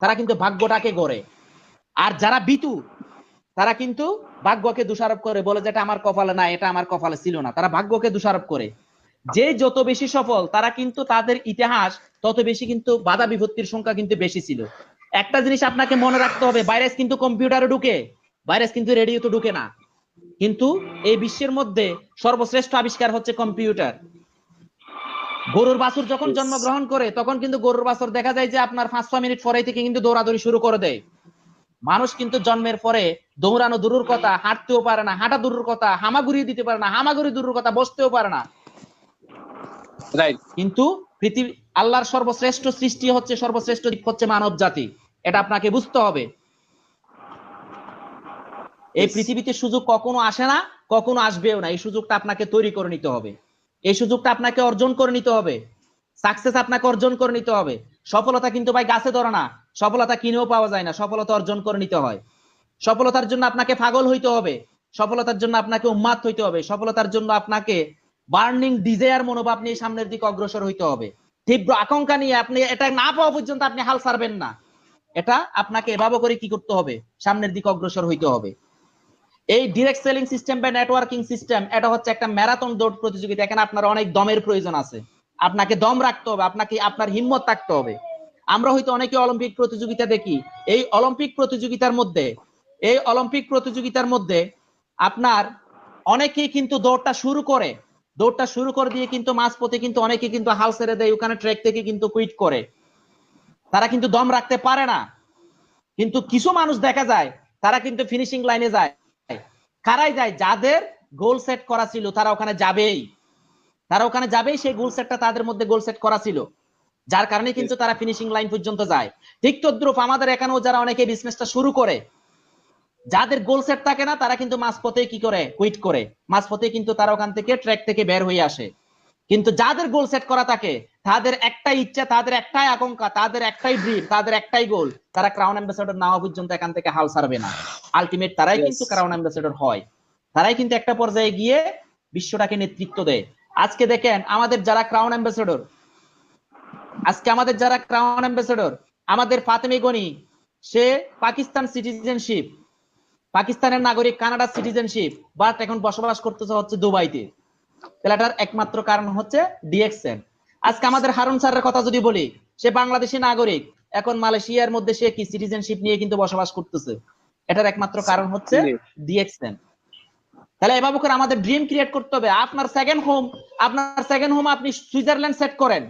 তারা কিন্তু ভাগ্যটাকে গড়ে। আর যারা বিতু তারা কিন্তু ভাগ্যকে দোষারোপ করে, বলে যে এটা আমার কপালে না এটা আমার কপালে ছিল না। তারা ভাগ্যকে দোষারোপ করে। যে যত বেশি সফল, তারা কিন্তু তাদের ইতিহাস তত বেশি কিন্তু বাধা বিপত্তির সংখ্যা কিন্তু বেশি ছিল। একটা জিনিস আপনাকে মনে রাখতে হবে, ভাইরাস কিন্তু কম্পিউটারে ঢুকে, ভাইরাস কিন্তু রেডিওতে ঢুকে না। কিন্তু এই বিশ্বের মধ্যে সর্বশ্রেষ্ঠ আবিষ্কার হচ্ছে কম্পিউটার। গরুর বাছুর যখন জন্মগ্রহণ করে তখন কিন্তু গরুর বাছুর দেখা যায় যে আপনার পাঁচ ছ মিনিট পরে থেকে কিন্তু দৌড়াদৌড়ি শুরু করে দেয়। মানুষ কিন্তু জন্মের পরে দৌড়ানো দূরের কথা হাঁটতেও পারে না হাঁটা দূরের কথা হামাগুড়ি দিতে পারে না হামাগুড়ি দূরের কথা বসতেও পারে না। রাইট কিন্তু পৃথিবী আল্লাহর সর্বশ্রেষ্ঠ সৃষ্টি হচ্ছে সর্বশ্রেষ্ঠ দিক হচ্ছে মানব জাতি। এটা আপনাকে বুঝতে হবে। এই পৃথিবীতে সুযোগ কখনো আসে না কখনো আসবেও না। এই সুযোগটা আপনাকে তৈরি করে নিতে হবে। এই সুযোগটা আপনাকে অর্জন করে নিতে হবে। সাকসেস আপনাকে অর্জন করে নিতে হবে। সফলতা কিন্তু ভাই গাছে ধরে না। সফলতা কিনেও পাওয়া যায় না। সফলতা অর্জন করে নিতে হয়। সফলতার জন্য আপনাকে পাগল হইতে হবে। সফলতার জন্য আপনাকে উন্মাদ হইতে হবে। সফলতার জন্য আপনাকে বার্নিং ডিজায়ার মনোভাব নিয়ে সামনের দিকে অগ্রসর হইতে হবে। তীব্র আকাঙ্ক্ষা নিয়ে আপনি এটা না পাওয়া পর্যন্ত আপনি হাল ছাড়বেন না। এটা আপনাকে এভাবে করে কি করতে হবে? সামনের দিকে অগ্রসর হইতে হবে। এই ডিরেক্ট সেলিং সিস্টেম বা নেটওয়ার্কিং সিস্টেম এটা হচ্ছে একটা ম্যারাথন দৌড় প্রতিযোগিতা। এখানে আপনার অনেক দমের প্রয়োজন আছে। আপনাকে দম রাখতে হবে, আপনাকে আপনার হিম্মত থাকতে হবে। আমরা হয়তো অনেকে অলিম্পিক প্রতিযোগিতা দেখি। এই অলিম্পিক প্রতিযোগিতার মধ্যে, এই অলিম্পিক প্রতিযোগিতার মধ্যে আপনার অনেকেই কিন্তু দৌড়টা শুরু করে। দৌড়টা শুরু করে দিয়ে কিন্তু মাঝপথে কিন্তু অনেকে কিন্তু হাল ছেড়ে দেয়, ওখানে ট্রেক থেকে কিন্তু কুইট করে। তারা কিন্তু দম রাখতে পারে না। কিন্তু কিছু মানুষ দেখা যায়, তারা কিন্তু ফিনিশিং লাইনে যায়। কারাই যায় যাদের গোল সেট করা ছিল তারা ওখানে যাবেই। তারা ওখানে যাবেই সেই গোল সেটটা তাদের মধ্যে গোল সেট করা ছিল। যার কারণে কিন্তু তারা ফিনিশিং লাইন পর্যন্ত যায়। ঠিক তদ্রুপ আমাদের এখানেও যারা অনেকে বিজনেসটা শুরু করে যাদের গোল সেট থাকে না তারা কিন্তু মাঝপথে কি করে? কুইট করে। মাঝপথে কিন্তু তারা ওখান থেকে ট্র্যাক থেকে বের হয়ে আসে। কিন্তু যাদের গোল সেট করা থাকে তাদের একটাই ইচ্ছা তাদের একটাই আকাঙ্ক্ষা তাদের একটাই ড্রিম তাদের একটাই গোল তারা ক্রাউন অ্যাম্বাসেডর না পর্যন্ত এখান থেকে হাল ছাড়বে না। আলটিমেট তারাই কিন্তু ক্রাউন অ্যাম্বাসেডর হয়। তারাই কিন্তু একটা পর্যায়ে গিয়ে বিশ্বটাকে নেতৃত্ব দেয়। আজকে দেখেন আমাদের যারা ক্রাউন অ্যাম্বাসেডর আজকে আমাদের যারা ক্রাউন অ্যাম্বাসেডর আমাদের ফাতেমি গনি সে পাকিস্তান সিটিজেনশিপ পাকিস্তানের নাগরিক কানাডার সিটিজেনশিপ বাট এখন বসবাস করতেছে হচ্ছে দুবাইতে। তাহলে একমাত্র কারণ হচ্ছে ডিএক্সএন আজকে আমাদের হারুন স্যারের কথা যদি বলি সে বাংলাদেশি নাগরিক। এখন মালয়েশিয়ার মধ্যে সে কি সিটিজেনশিপ নিয়ে কিন্তু বসবাস করতেছে? এটার একমাত্র কারণ হচ্ছে ডিএক্সএন তাহলে এভাবে করে আমাদের ড্রিম ক্রিয়েট করতে হবে। আপনার সেকেন্ড হোম আপনার সেকেন্ড হোম আপনি সুইজারল্যান্ড সেট করেন।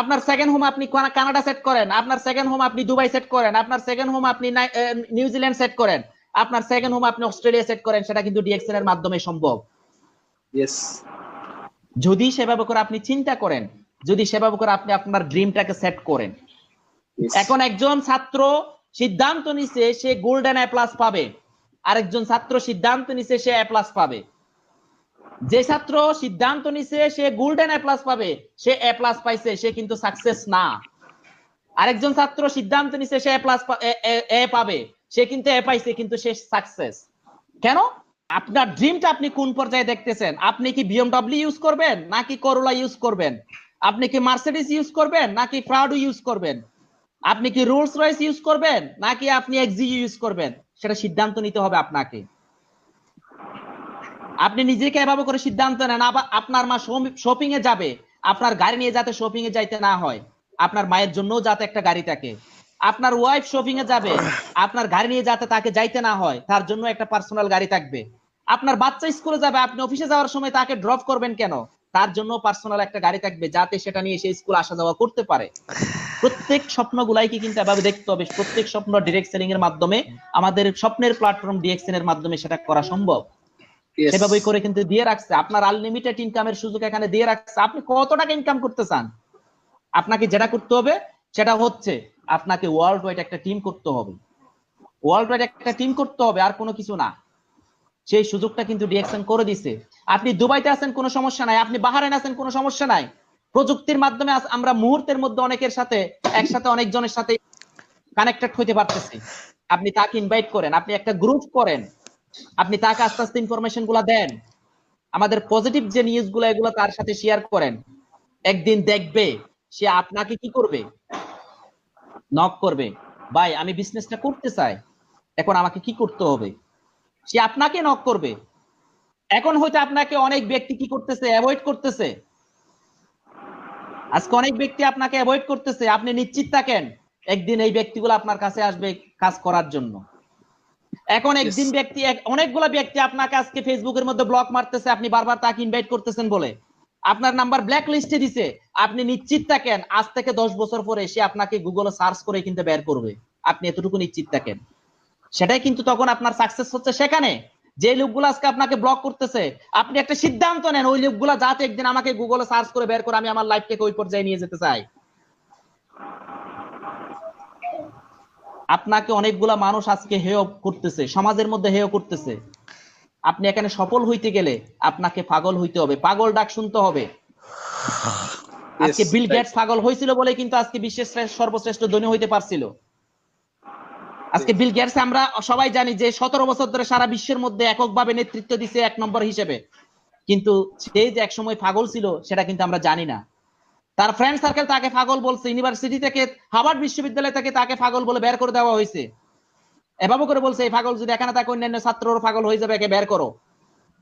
আপনার সেকেন্ড হোম আপনি কানাডা সেট করেন। আপনার সেকেন্ড হোম আপনি দুবাই সেট করেন। আপনার সেকেন্ড হোম আপনি নিউজিল্যান্ড সেট করেন। আপনার সেকেন্ড হোম আপনি অস্ট্রেলিয়া সেট করেন। সেটা কিন্তু ডিএক্সএন এর মাধ্যমে সম্ভব। ইয়েস যদি সেভাবে করে আপনি চিন্তা করেন যদি সেভাবে করে আপনি আপনার ড্রিমটাকে সেট করেন। এখন একজন ছাত্র সিদ্ধান্ত নিছে সে গোল্ডেন এ প্লাস পাবে। আরেকজন ছাত্র সিদ্ধান্ত নিছে সে এ প্লাস পাবে। যে ছাত্র সিদ্ধান্ত নিছে সে গোল্ডেন এ প্লাস পাবে সে এ প্লাস পাইছে সে কিন্তু সাকসেস না। আরেকজন ছাত্র সিদ্ধান্ত নিছে সে এ প্লাস এ পাবে সে কিন্তু এ পাইছে কিন্তু সে সাকসেস কেন? আপনার ড্রিমটা আপনি কোন পর্যায়ে দেখতেছেন? আপনি কি বিএমডব্লিউ ইউজ করবেন? নাকি করোলা ইউজ করবেন? আপনি কি মার্সিডিস ইউজ করবেন? নাকি প্রাউডো ইউজ করবেন? আপনি কি রোলস রয়েস ইউজ করবেন? নাকি আপনি এক্সি ইউজ করবেন? সেটা সিদ্ধান্ত নিতে হবে আপনাকে। আপনি নিজেকে এভাবে করে সিদ্ধান্ত নেন আপনার মা শপিং এ যাবে। আপনার গাড়ি নিয়ে যাতে শপিং এ যাইতে না হয়। আপনার মায়ের জন্য যাতে একটা গাড়ি থাকে। আপনার ওয়াইফ শপিং এ যাবে। আপনার গাড়ি নিয়ে যাতে তাকে যাইতে না হয়, তার জন্য একটা পার্সোনাল গাড়ি থাকবে। আপনার বাচ্চা স্কুলে যাবে আপনি অফিসে যাওয়ার সময় তাকে ড্রপ করবেন কেন? তার জন্য পার্সোনাল একটা গাড়ি থাকবে যাতে সেটা নিয়ে সে স্কুল আসা যাওয়া করতে পারে। প্রত্যেক স্বপ্নগুলাইকে কিন্তু এভাবে দেখতে হবে। প্রত্যেক স্বপ্ন ডিরেক্ট সেলিং এর মাধ্যমে আমাদের স্বপ্নের প্ল্যাটফর্ম ডিএক্সএন এর মাধ্যমে সেটা করা সম্ভব। সেভাবে করে কিন্তু দিয়ে রাখছে। আপনার আনলিমিটেড ইনকামের সুযোগ এখানে দিয়ে রাখছে। আপনি কত টাকা ইনকাম করতে চান? আপনাকে যেটা করতে হবে সেটা হচ্ছে আপনাকে ওয়ার্ল্ড ওয়াইড একটা টিম করতে হবে। ওয়ার্ল্ড ওয়াইড একটা টিম করতে হবে আর কোনো কিছু না। সেই সুযোগটা কিন্তু ডিএক্সএন করে দিছে। আপনি দুবাইতে আছেন, কোনো সমস্যা নাই। আপনি বাহারেন আছেন, কোনো সমস্যা নাই। প্রযুক্তির মাধ্যমে আমরা মুহূর্তের মধ্যে অনেকের সাথে, একসাথে, অনেকজনের সাথে কানেক্টেড হইতে পারতেছি। আপনি তাকে ইনভাইট করেন, আপনি একটা গ্রুপ করেন। আপনি তাকে আস্তে আস্তে ইনফরমেশনগুলা দেন। আমাদের পজিটিভ যে নিউজগুলো, এগুলো তার সাথে শেয়ার করেন। একদিন দেখবে, সে আপনাকে কি করবে? নক করবে। ভাই, আমি বিজনেসটা করতে চাই। এখন আমাকে কি করতে হবে? সে আপনাকে নক করবে। এখন হয়তো আপনাকে অনেক ব্যক্তি কি করতেছে? অ্যাভয়েড করতেছে। আজকে অনেক ব্যক্তি আপনাকে অ্যাভয়েড করতেছে। আপনি নিশ্চিত থাকেন একদিন এই ব্যক্তিগুলো আপনার কাছে আসবে কাজ করার জন্য। এখন একদিন ব্যক্তি অনেকগুলা ব্যক্তি আপনাকে আজকে ফেসবুকের মধ্যে ব্লক মারতেছে। আপনি বারবার তাকে ইনভাইট করতেছেন বলে। আপনার নাম্বার ব্ল্যাক লিস্টে দিছে। আপনি নিশ্চিত থাকেন আজ থেকে দশ বছর পরে সে আপনাকে গুগলে সার্চ করে কিন্তু বের করবে। আপনি এতটুকু নিশ্চিত থাকেন। সেটাই কিন্তু তখন আপনার সাকসেস হচ্ছে সেখানে। যে লোকগুলো আজকে আপনাকে ব্লক করতেছে আপনি একটা সিদ্ধান্ত নেন ওই লোকগুলা যাতে একদিন আমাকে গুগলে সার্চ করে বের করে আমি আমার লাইফটাকে ওই পর্যায়ে নিয়ে যেতে চাই। আপনাকে অনেকগুলা মানুষ আজকে হেয় করতেছে সমাজের মধ্যে হেয় করতেছে। আপনি এখানে সফল হইতে গেলে আপনাকে পাগল হইতে হবে পাগল ডাক শুনতে হবে। আজকে বিল. গেটস পাগল হয়েছিল বলে কিন্তু আজকে বিশ্বের সর্বশ্রেষ্ঠ ধনী হইতে পারছিল। আজকে বিল গেটস আমরা সবাই জানি যে সতেরো বছর ধরে সারা বিশ্বের মধ্যে এককভাবে নেতৃত্ব দিছে এক নম্বর হিসেবে। কিন্তু সে যে একসময় পাগল ছিল সেটা কিন্তু আমরা জানি না। তার ফ্রেন্ড সার্কেল তাকে পাগল বলছে ইউনিভার্সিটি থেকে হার্ভার্ড বিশ্ববিদ্যালয় থেকে তাকে পাগল বলে বের করে দেওয়া হয়েছে। এভাবে করে বলছে এই পাগল যদি এখানে থাকে অন্যান্য ছাত্ররও পাগল হয়ে যাবে একে বের করো।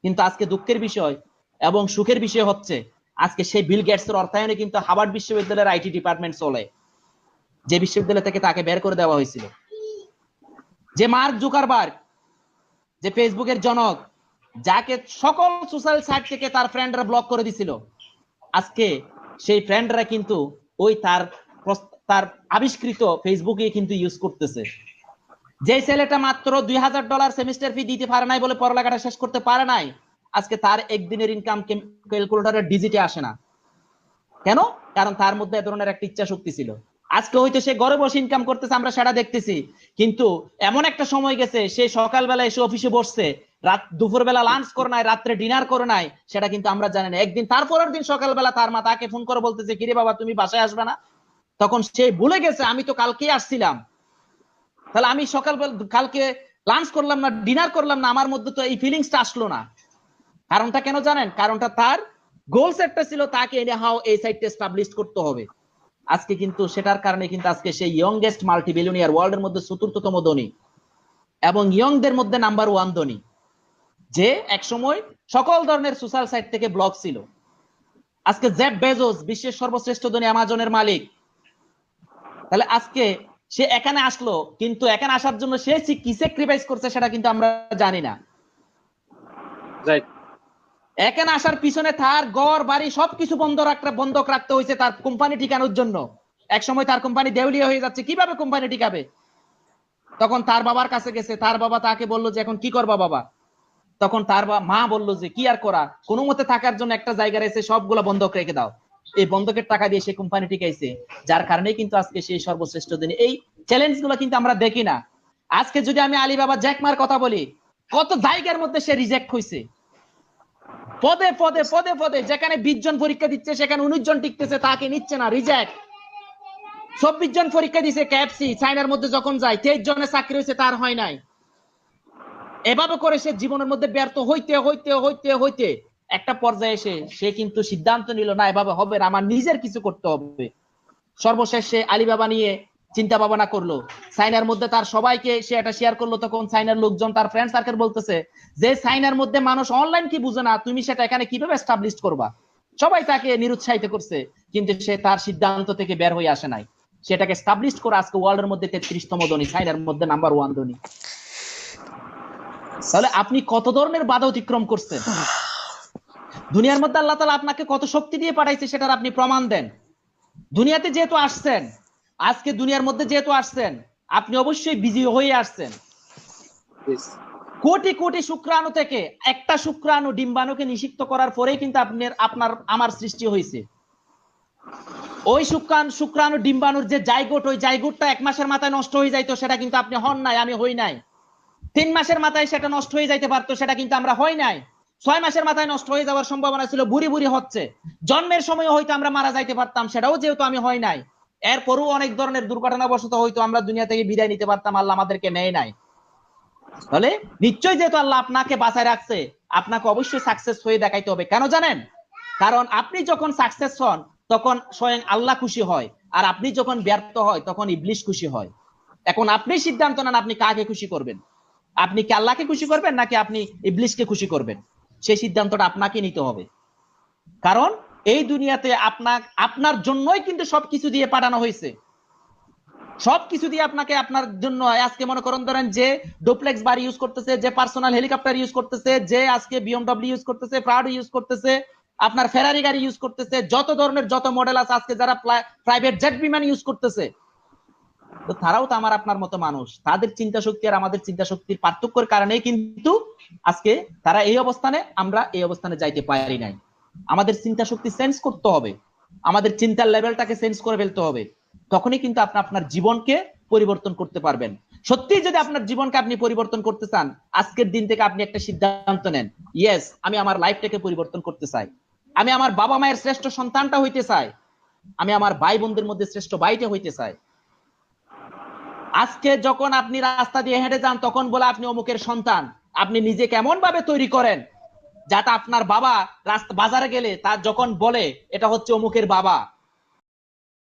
কিন্তু আজকে দুঃখের বিষয় এবং সুখের বিষয় হচ্ছে আজকে সেই বিল গেটস এর অর্থায়নে কিন্তু হার্ভার্ড বিশ্ববিদ্যালয়ের আইটি ডিপার্টমেন্ট চলে যে বিশ্ববিদ্যালয় থেকে তাকে বের করে দেওয়া হয়েছিল। যে মার্ক জুকারবার্গ, যে ফেসবুকের জনক, যাকে সকল সোশ্যাল সাইট থেকে তার ফ্রেন্ডরা ব্লক করে দিছিল। আজকে সেই ফ্রেন্ডরা কিন্তু ওই তার তার আবিষ্কৃত ফেসবুকে কিন্তু ইউজ করতেছে। যে ছেলেটা মাত্র দুই হাজার ডলার সেমিস্টার ফি দিতে পারে নাই বলে পড়ালেখাটা শেষ করতে পারে নাই, আজকে তার একদিনের ইনকাম ক্যালকুলেটরের ডিজিটে আসে না। কেন? কারণ তার মধ্যে এ ধরনের একটা ইচ্ছা শক্তি ছিল। আজকে হয়তো সে ঘরে বসে ইনকাম করতেছে, আমরা সেটা দেখতেছি। কিন্তু এমন একটা সময় গেছে, সে সকালবেলা এসে অফিসে বসছে, রাত দুপুরবেলা লাঞ্চ করে নাই, রাত্রে ডিনার করে নাই, সেটা কিন্তু আমরা জানি না। একদিন তারপরের দিন সকালবেলা তার মা তাকে ফোন করে বলতেছে, কিরে বাবা, তুমি বাসায় আসবে না? তখন সে ভুলে গেছে, আমি তো কালকেই আসছিলাম। তাহলে আমি সকালবেলা, কালকে লাঞ্চ করলাম না ডিনার করলাম না, আমার মধ্যে তো এই ফিলিংসটা আসলো না। কারণটা কেন জানেন? কারণটা তার গোল সেটটা ছিল তাকে এনে হাও এই সাইটটা এস্টাবলিশ করতে হবে। আজকে কিন্তু সেটার কারণে কিন্তু আজকে সেই ইয়ংগেস্ট মাল্টি বিলিয়নিয়ার ওয়ার্ল্ডের মধ্যে চতুর্থতম ধনী এবং ইয়ংদের মধ্যে নাম্বার ওয়ান ধনী, যে একসময় সকল ধরনের সোশ্যাল সাইট থেকে ব্লক ছিল। আজকে জেব বেজোস বিশ্বের সর্বশ্রেষ্ঠ ধনী অ্যামাজনের মালিক। তাহলে আজকে সে এখানে আসলো, কিন্তু এখানে আসার জন্য সে কি স্যাক্রিফাইস করছে সেটা কিন্তু আমরা জানি না। রাইট এখানে আসার পিছনে তার গড় বাড়ি সবকিছু বন্ধ রাখতে বন্ধক রাখতে হয়েছে তার কোম্পানি ঠিকানোর জন্য। এক সময় তার কোম্পানি দেউলিয়া হয়ে যাচ্ছে। কীভাবে কোম্পানি টিকাবে তখন তার বাবার কাছে গেছে। তার বাবা তাকে বলল যে, এখন কি করবা বাবা? তখন তার মা বলল যে, কি আর করা? কোনো মতে থাকার জন্য একটা জায়গা রয়েছে সবগুলো বন্ধক রেখে দাও। এই বন্ধকের টাকা দিয়ে সে কোম্পানি টিকাইছে যার কারণে কিন্তু আজকে সেই সর্বশ্রেষ্ঠ দিন। এই চ্যালেঞ্জগুলো কিন্তু আমরা দেখি না। আজকে যদি আমি আলিবাবা, জ্যাকমার কথা বলি, কত জায়গার মধ্যে সে রিজেক্ট হয়েছে পদে পদে পদে পদে যেখানে বিশ জন পরীক্ষা দিচ্ছে, সেখানে উনিশ জন টিকতেছে, তাকে নিচ্ছে না রিজেক্ট চব্বিশ জন পরীক্ষা দিছে ক্যাপসি চাইনার মধ্যে যখন যায়, তেইশ জনের চাকরি হয়েছে, তার হয় নাই। এভাবে করে সে জীবনের মধ্যে ব্যর্থ হইতে হইতে হইতে হইতে একটা পর্যায়ে এসে সে কিন্তু সিদ্ধান্ত নিল, না, এভাবে হবে আমার নিজের কিছু করতে হবে। সর্বশেষ সে আলিবাবা নিয়ে চিন্তা ভাবনা করল। সাইনার মধ্যে তার সবাইকে সে এটা শেয়ার করল, তখন সাইনার লোকজন তার ফ্রেন্ড সার্কেল বলতেছে যে, সাইনার মধ্যে মানুষ অনলাইন কি বুঝে না? তুমি সেটা এখানে কীভাবে এস্টাবলিশ করবা? সবাই তাকে নিরুৎসাহিত করছে, কিন্তু সে তার সিদ্ধান্ত থেকে বের হয়ে আসে নাই। সেটাকে এস্টাবলিশ করে আজকে ওয়ার্ল্ডের মধ্যে তেত্রিশতম ধনী, সাইনার মধ্যে নাম্বার ওয়ান ধনী। তাহলে আপনি কত ধরনের বাধা অতিক্রম করছেন? দুনিয়ার মধ্যে আল্লাহ তালা আপনাকে কত শক্তি দিয়ে পাঠাইছে সেটার আপনি প্রমাণ দেন। দুনিয়াতে যেহেতু আসছেন আজকে দুনিয়ার মধ্যে যেহেতু আসছেন আপনি অবশ্যই বিজি হয়ে আসছেন। কোটি কোটি শুক্রাণু থেকে একটা শুক্রাণু ডিম্বাণুকে নিষিক্ত করার পরেই কিন্তু আপনার আপনার আমার সৃষ্টি হয়েছে। ওই শুক্রাণু শুক্রাণু ডিম্বাণুর যে জাইগোট ওই জায়গোটটা এক মাসের মাথায় নষ্ট হয়ে যাইতো সেটা কিন্তু আপনি হন নাই আমি হই নাই। তিন মাসের মাথায় সেটা নষ্ট হয়ে যাইতে পারতো সেটা কিন্তু আমরা হই নাই। ছয় মাসের মাথায় নষ্ট হয়ে যাওয়ার সম্ভাবনা ছিল বুড়ি বুড়ি হচ্ছে। জন্মের সময় হয়তো আমরা মারা যাইতে পারতাম সেটাও যেহেতু আমি হয় নাই। এরপরও অনেক ধরনের দুর্ঘটনাবশত হয়তো আমরা দুনিয়া থেকে বিদায় নিতে পারতাম, আল্লাহ আমাদেরকে নেয় নাই। তাহলে নিশ্চয়ই যেহেতু আল্লাহ আপনাকে বাঁচায় রাখছে, আপনাকে অবশ্যই সাকসেস হয়ে দেখাইতে হবে। কেন জানেন? কারণ আপনি যখন সাকসেস হন, তখন স্বয়ং আল্লাহ খুশি হয়। আর আপনি যখন ব্যর্থ হয়, তখন ইবলিশ খুশি হয়। এখন আপনি সিদ্ধান্ত নেন আপনি কাকে খুশি করবেন। আপনি কি আল্লাহকে খুশি করবেন, নাকি আপনি ইবলিশকে খুশি করবেন? সেই সিদ্ধান্তটা আপনাকে নিতে হবে। কারণ এই দুনিয়াতে আপনার আপনার জন্যই কিন্তু সবকিছু দিয়ে পাঠানো হয়েছে। সবকিছু দিয়ে আপনাকে আপনার জন্য আজকে মনে করেন ধরেন যে ডুপ্লেক্স বাড়ি ইউজ করতেছে, যে পার্সোনাল হেলিকপ্টার ইউজ করতেছে, যে আজকে বিএমডব্লিউ ইউজ করতেছে প্রাউড ইউজ করতেছে, আপনার ফেরারি গাড়ি ইউজ করতেছে, যত ধরনের যত মডেল আছে আজকে যারা প্রাইভেট জেট বিমান ইউজ করতেছে। তো তারাও তো আমার আপনার মতো মানুষ। তাদের চিন্তা শক্তি আর আমাদের চিন্তা শক্তির পার্থক্যের কারণে কিন্তু আজকে তারা এই অবস্থানে, আমরা এই অবস্থানে যাইতে পারি নাই। আমাদের চিন্তা শক্তি সেন্স করতে হবে। আমাদের চিন্তার লেভেলটাকে সেন্স করে ফেলতে হবে। তখনই কিন্তু আপনি, আপনার জীবনকে পরিবর্তন করতে পারবেন। সত্যি যদি আপনার জীবনকে আপনি পরিবর্তন করতে চান, আজকের দিন থেকে আপনি একটা সিদ্ধান্ত নেন ইয়েস আমি আমার লাইফটাকে পরিবর্তন করতে চাই। আমি আমার বাবা মায়ের শ্রেষ্ঠ সন্তানটা হইতে চাই। আমি আমার ভাই বোনদের মধ্যে শ্রেষ্ঠ ভাইটা হইতে চাই। আজকে যখন আপনি রাস্তা দিয়ে হেঁটে যান, তখন বলে আপনি অমুকের সন্তান। আপনি নিজে কেমন ভাবে তৈরি করেন যাতে আপনার বাবা রাস্তা বাজারে গেলে তার যখন বলে এটা হচ্ছে অমুকের বাবা।